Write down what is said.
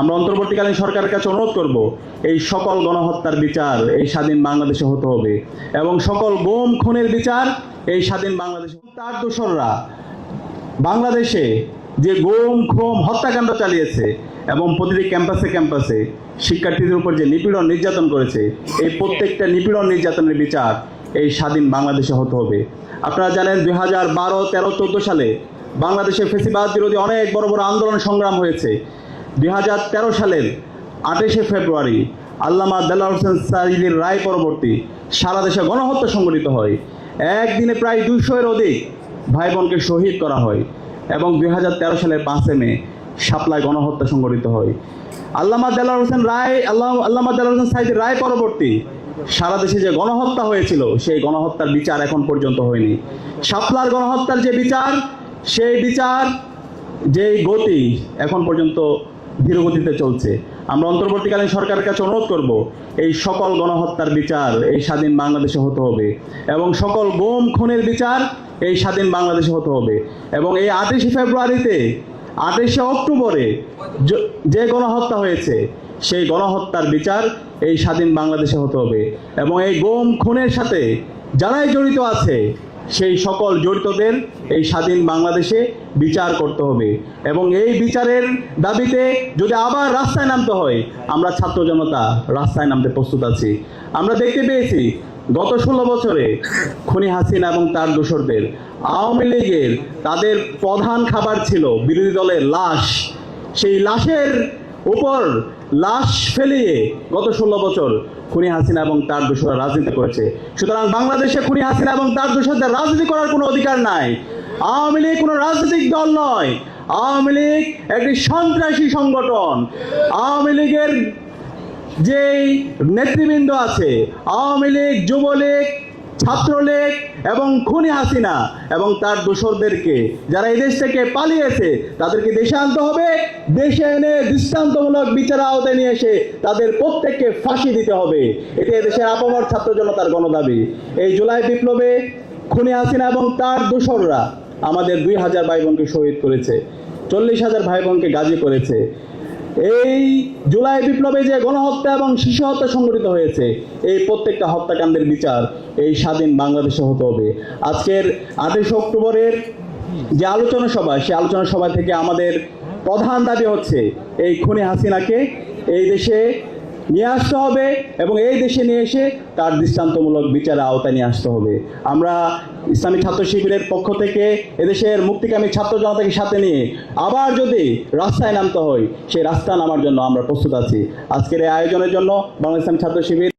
আমরা অন্তর্বর্তীকালীন সরকারের কাছে অনুরোধ করব, এই সকল গণহত্যার বিচার এই স্বাধীন বাংলাদেশে হতে হবে এবং সকল বোম খুনের বিচার এই স্বাধীন বাংলাদেশে তার দোসররা বাংলাদেশে যে গোম খোম হত্যাকাণ্ড চালিয়েছে এবং প্রতিটি ক্যাম্পাসে ক্যাম্পাসে শিক্ষার্থীদের উপর যে নিপীড়ন নির্যাতন করেছে, এই প্রত্যেকটা নিপীড়ন নির্যাতনের বিচার এই স্বাধীন বাংলাদেশে হতে হবে। আপনারা জানেন দুই হাজার বারো তেরো চোদ্দ সালে বাংলাদেশে ফেসিবাদ বিরোধী অনেক বড় বড় আন্দোলন সংগ্রাম হয়েছে। দুই হাজার তেরো সালের আঠাশে ফেব্রুয়ারি আল্লামা দেলা হোসেন সাইদির রায় পরবর্তী সারা দেশে গণহত্যা সংঘটিত হয়। একদিনে প্রায় দুইশো এর অধিক ভাই বোনকে শহীদ করা হয় এবং দুই হাজার তেরো সালের পাঁচে মে শাপলায় গণহত্যা সংঘটিত হয়। আল্লামা দেলার হোসেন রায় আল্লাহ আল্লামা দেলার হোসেন সাইদের রায় পরবর্তী সারা দেশে যে গণহত্যা হয়েছিল, সেই গণহত্যার বিচার এখন পর্যন্ত হয়নি। সাপলার গণহত্যার যে বিচার, সেই বিচার যে গতি এখন পর্যন্ত ধীরগতিতে চলছে। আমরা অন্তর্বর্তীকালীন সরকারের কাছে অনুরোধ করব, এই সকল গণহত্যার বিচার এই স্বাধীন বাংলাদেশে হতে হবে এবং সকল বোম খুনের বিচার এই স্বাধীন বাংলাদেশে হতে হবে এবং এই আঠাশে ফেব্রুয়ারিতে, আঠাশে অক্টোবরে যে গণহত্যা হয়েছে, সেই গণহত্যার বিচার এই স্বাধীন বাংলাদেশে হতে হবে এবং এই গোম খুনের সাথে যারাই জড়িত আছে, সেই সকল জড়িতদের এই স্বাধীন বাংলাদেশে বিচার করতে হবে। এবং এই বিচারের দাবিতে যদি আবার রাস্তায় নামতে হয়, আমরা ছাত্র জনতা রাস্তায় নামতে প্রস্তুত আছি। আমরা দেখতে পেয়েছি, গত ষোলো বছরে খনি হাসিনা এবং তার দোসরদের আওয়ামী লীগের তাদের প্রধান খাবার ছিল বিরোধী দলের লাশ। সেই লাশের উপর লাশ ফেলিয়ে গত ষোলো বছর খুনি হাসিনা এবং তার দোষরা রাজনীতি করেছে। সুতরাং বাংলাদেশে খুনি হাসিনা এবং তার দোষরদের রাজনীতি করার কোনো অধিকার নাই। আওয়ামী লীগ কোনো রাজনৈতিক দল নয়। আওয়ামী লীগ একটি সন্ত্রাসী সংগঠন। আওয়ামী লীগের যেই নেতৃবৃন্দ আছে, আওয়ামী লীগ, যুবলীগ, ছাত্রলীগ এবং খুনি হাসিনা এবং তার দোসরদেরকে, যারা এই দেশ থেকে পালিয়েছে, তাদেরকে দেশে আনতে হবে। দেশে এনে দৃষ্টান্তমূলক বিচার আওতায় নিয়ে এসে তাদের প্রত্যেককে ফাঁসি দিতে হবে। এটি দেশের আপামর ছাত্র জনতার গণদাবি। এই জুলাই বিপ্লবে খুনি হাসিনা এবং তার দোসররা আমাদের দুই হাজার ভাই বোনকে শহীদ করেছে, চল্লিশ হাজার ভাই বোনকে গাজী করেছে। এই জুলাই বিপ্লবে যে গণহত্যা এবং শিশু হত্যা সংঘটিত হয়েছে, এই প্রত্যেকটা হত্যাকাণ্ডের বিচার এই স্বাধীন বাংলাদেশে হতে হবে। আজকের আঠাশ অক্টোবরের যে আলোচনা সভা, সেই আলোচনা সভা থেকে আমাদের প্রধান দাবি হচ্ছে, এই খুনি হাসিনাকে এই দেশে নিয়ে আসতে হবে এবং এই দেশে নিয়ে এসে তার দৃষ্টান্তমূলক বিচারে আওতায় নিয়ে আসতে হবে। আমরা ইসলামী ছাত্র শিবিরের পক্ষ থেকে এদেশের মুক্তিকামী ছাত্র জনতাকে সাথে নিয়ে আবার যদি রাস্তায় নামতে হয়, সেই রাস্তা নামার জন্য আমরা প্রস্তুত আছি। আজকের এই আয়োজনের জন্য বাংলা ইসলামী ছাত্র শিবির